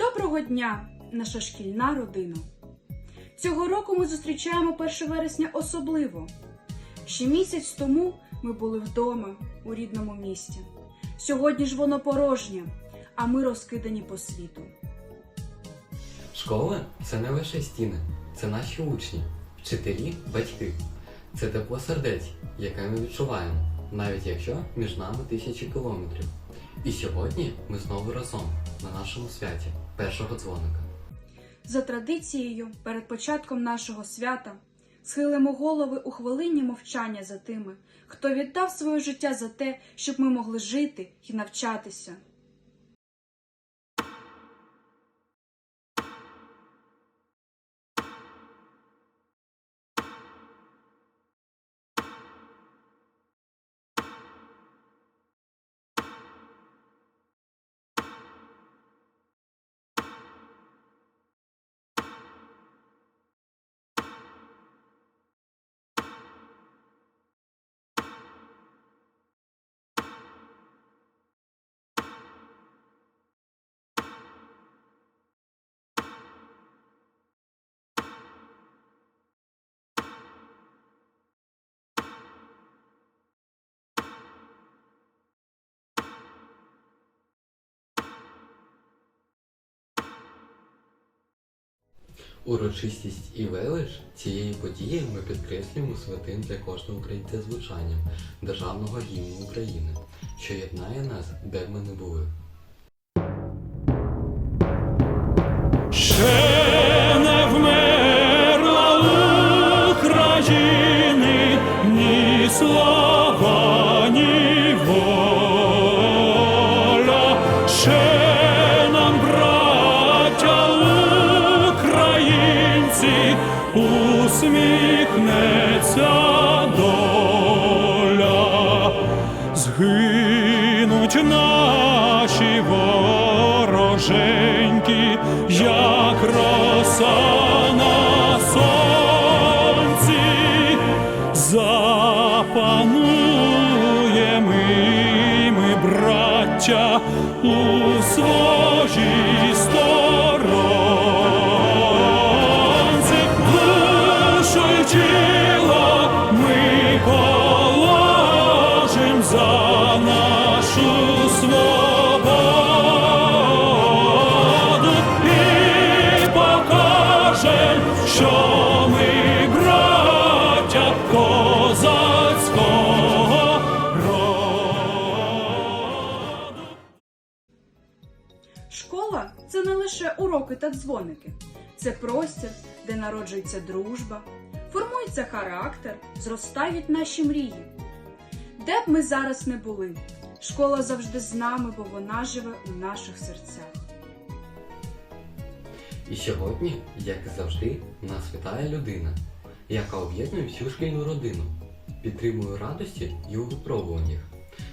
Доброго дня, наша шкільна родина. Цього року ми зустрічаємо 1 вересня особливо. Ще місяць тому ми були вдома у рідному місті. Сьогодні ж воно порожнє, а ми розкидані по світу. Школа це не лише стіни, це наші учні, вчителі, батьки. Це тепло сердець, яке ми відчуваємо, навіть якщо між нами тисячі кілометрів. І сьогодні ми знову разом на нашому святі першого дзвоника. За традицією, перед початком нашого свята схилимо голови у хвилині мовчання за тими, хто віддав своє життя за те, щоб ми могли жити і навчатися. Урочистість і велич цієї події ми підкреслюємо святим для кожного українця звучанням державного гімну України, що єднає нас, де б ми не були. Ще не вмерла України усміхнеться доля. Згинуть наші вороженьки, як роса на сонці, запануємо і ми, браття, у своїй нашу свободу і покажем, що ми браття козацького. Школа це не лише уроки та дзвоники, це простір, де народжується дружба, формується характер, зростають наші мрії. Де б ми зараз не були, школа завжди з нами, бо вона живе у наших серцях. І сьогодні, як і завжди, нас вітає людина, яка об'єднує всю шкільну родину, підтримує радості і у випробуваннях.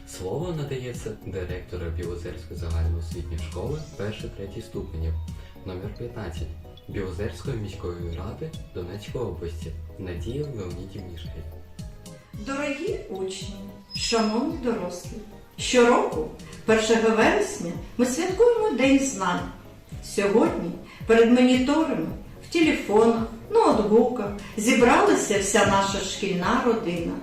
Слово надається директора Білозерської загальноосвітньої школи 1-3 ступенів, номер 15 Білозерської міської ради Донецької області Надія Леонідівні Шель. Дорогі учні, шановні дорослі, щороку, 1 вересня, ми святкуємо День знань. Сьогодні перед моніторами, в телефонах, ноутбуках зібралася вся наша шкільна родина.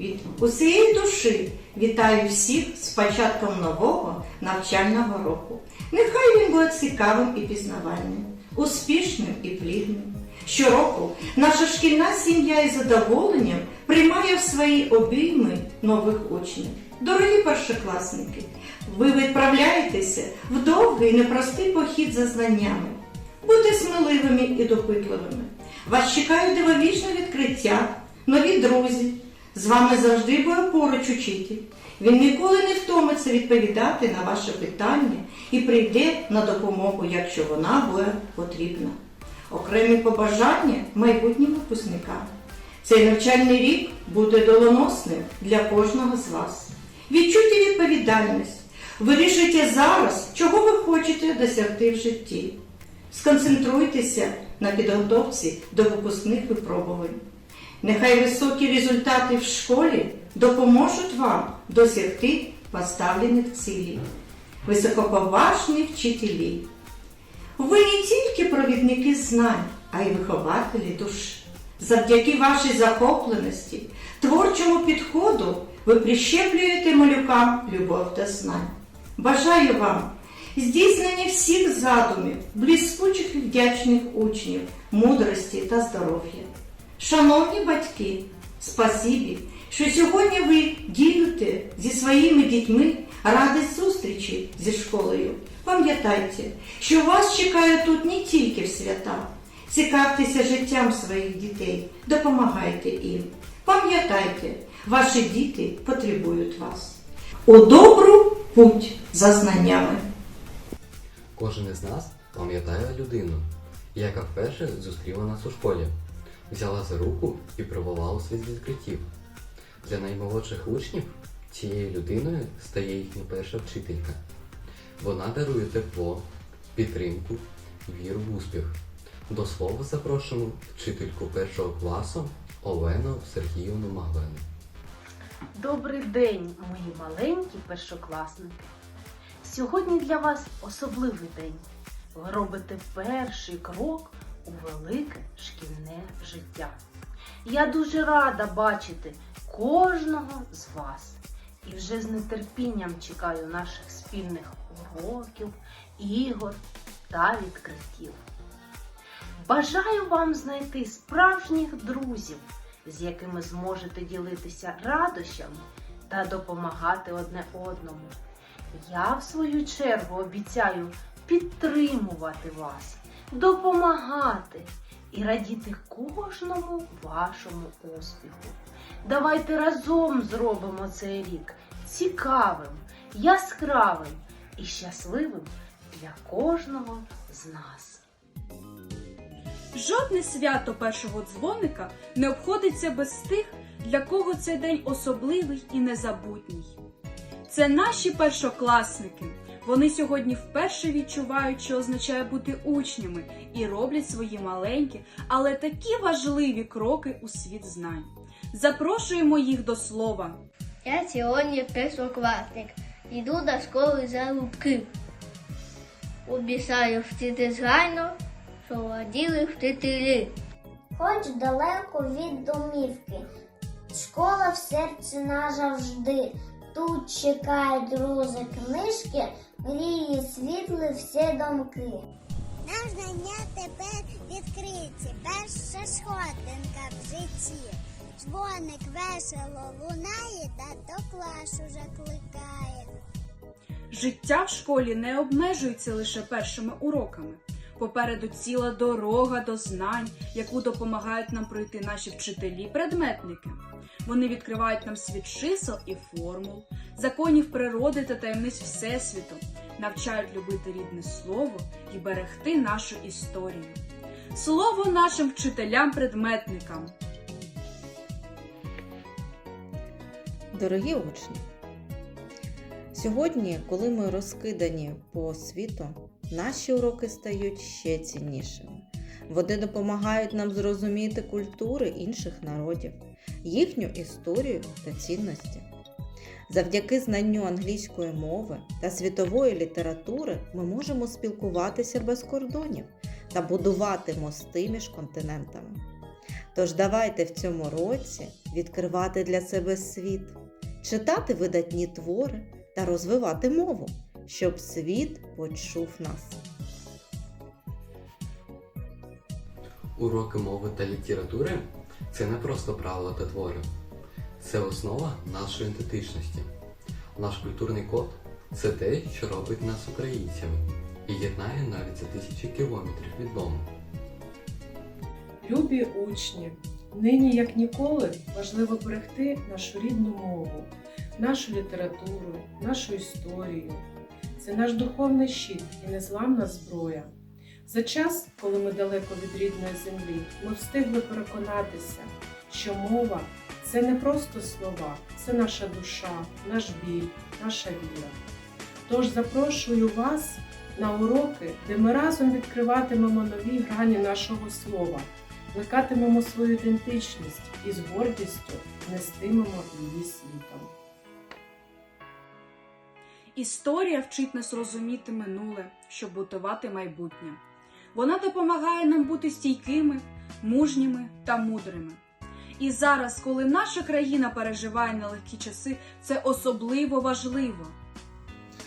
Від усієї душі вітаю всіх з початком нового навчального року. Нехай він буде цікавим і пізнавальним, успішним і плідним. Щороку наша шкільна сім'я із задоволенням приймає в свої обійми нових учнів. Дорогі першокласники, ви відправляєтеся в довгий непростий похід за знаннями. Будьте сміливими і допитливими. Вас чекають дивовижне відкриття, нові друзі. З вами завжди буде поруч учитель. Він ніколи не втомиться відповідати на ваше питання і прийде на допомогу, якщо вона буде потрібна. Окремі побажання майбутнім випускникам. Цей навчальний рік буде долоносним для кожного з вас. Відчуйте відповідальність. Вирішуйте зараз, чого ви хочете досягти в житті. Сконцентруйтеся на підготовці до випускних випробувань. Нехай високі результати в школі допоможуть вам досягти поставлених цілей. Високоповажні вчителі. Ви не тільки провідники знань, а й вихователі душі. Завдяки вашій захопленості, творчому підходу ви прищеплюєте малюкам любов та знань. Бажаю вам здійснення всіх задумів, блискучих і вдячних учнів, мудрості та здоров'я. Шановні батьки, спасибі, що сьогодні ви ділите зі своїми дітьми радість зустрічі зі школою. Пам'ятайте, що вас чекає тут не тільки в свята. Цікавтеся життям своїх дітей, допомагайте їм. Пам'ятайте, ваші діти потребують вас. У добру путь за знаннями. Кожен із нас пам'ятає людину, яка вперше зустріла нас у школі, взяла за руку і привела у світ відкриттів. Для наймолодших учнів цією людиною стає їхня перша вчителька. Вона дарує тепло, підтримку, віру в успіх. До слова запрошуємо вчительку першого класу Олену Сергіївну Маглену. Добрий день, мої маленькі першокласники. Сьогодні для вас особливий день. Ви робите перший крок у велике шкільне життя. Я дуже рада бачити кожного з вас і вже з нетерпінням чекаю наших спільних уроків, ігор та відкриттів. Бажаю вам знайти справжніх друзів, з якими зможете ділитися радощами та допомагати одне одному. Я, в свою чергу, обіцяю підтримувати вас, допомагати і радіти кожному вашому успіху. Давайте разом зробимо цей рік цікавим, яскравим і щасливим для кожного з нас. Жодне свято першого дзвоника не обходиться без тих, для кого цей день особливий і незабутній. Це наші першокласники. Вони сьогодні вперше відчувають, що означає бути учнями, і роблять свої маленькі, але такі важливі кроки у світ знань. Запрошуємо їх до слова. Я сьогодні першокласник. Йду до школи залюбки. Обіцяю вчити згайно, що воділи вчителі. Хоч далеко від домівки, школа в серці назавжди. Тут чекають друзі книжки, мрії світли всі домки. Нам знання тепер відкриті, перша сходинка в житті. Дзвоник весело лунає, та до класу закликає. Життя в школі не обмежується лише першими уроками. Попереду ціла дорога до знань, яку допомагають нам пройти наші вчителі-предметники. Вони відкривають нам світ чисел і формул, законів природи та таємниць Всесвіту, навчають любити рідне слово і берегти нашу історію. Слово нашим вчителям-предметникам. Дорогі учні, сьогодні, коли ми розкидані по світу, наші уроки стають ще ціннішими. Вони допомагають нам зрозуміти культури інших народів, їхню історію та цінності. Завдяки знанню англійської мови та світової літератури ми можемо спілкуватися без кордонів та будувати мости між континентами. Тож давайте в цьому році відкривати для себе світ, читати видатні твори та розвивати мову, щоб світ почув нас. Уроки мови та літератури це не просто правила та твори, це основа нашої ідентичності. Наш культурний код це те, що робить нас українцями і єднає навіть за тисячі кілометрів від дому. Любі учні, нині як ніколи важливо берегти нашу рідну мову, нашу літературу, нашу історію. Це наш духовний щит і незламна зброя. За час, коли ми далеко від рідної землі, ми встигли переконатися, що мова це не просто слова, це наша душа, наш біль, наша віра. Тож запрошую вас на уроки, де ми разом відкриватимемо нові грані нашого слова, плекатимемо свою ідентичність і з гордістю нестимемо її світом. Історія вчить нас розуміти минуле, щоб будувати майбутнє. Вона допомагає нам бути стійкими, мужніми та мудрими. І зараз, коли наша країна переживає нелегкі часи, це особливо важливо.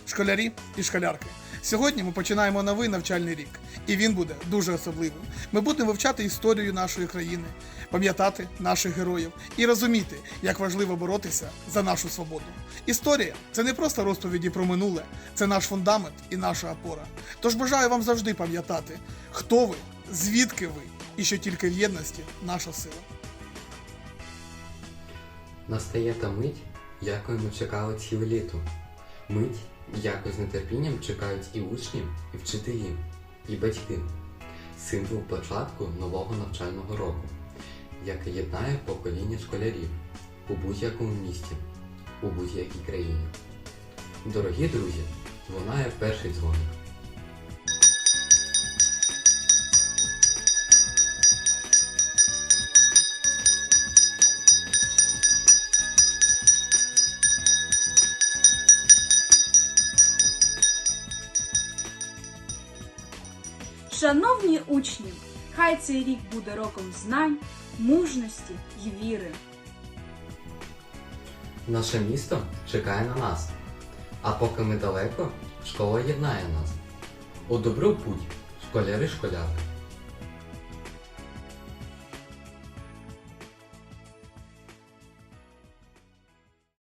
школярі і школярки. Сьогодні ми починаємо новий навчальний рік, і він буде дуже особливим. Ми будемо вивчати історію нашої країни, пам'ятати наших героїв і розуміти, як важливо боротися за нашу свободу. Історія це не просто розповіді про минуле, це наш фундамент і наша опора. Тож бажаю вам завжди пам'ятати, хто ви, звідки ви, і що тільки в єдності наша сила. Настає та мить, якої ми чекали ціле літо. Мить, якої з нетерпінням чекають і учні, і вчителі, і батьки. Символ початку нового навчального року, який єднає покоління школярів у будь-якому місті, у будь-якій країні. Дорогі друзі, лунає перший дзвоник. Шановні учні, хай цей рік буде роком знань, мужності й віри. Наше місто чекає на нас. А поки ми далеко, школа єднає нас. У добру путь, школяри школярки.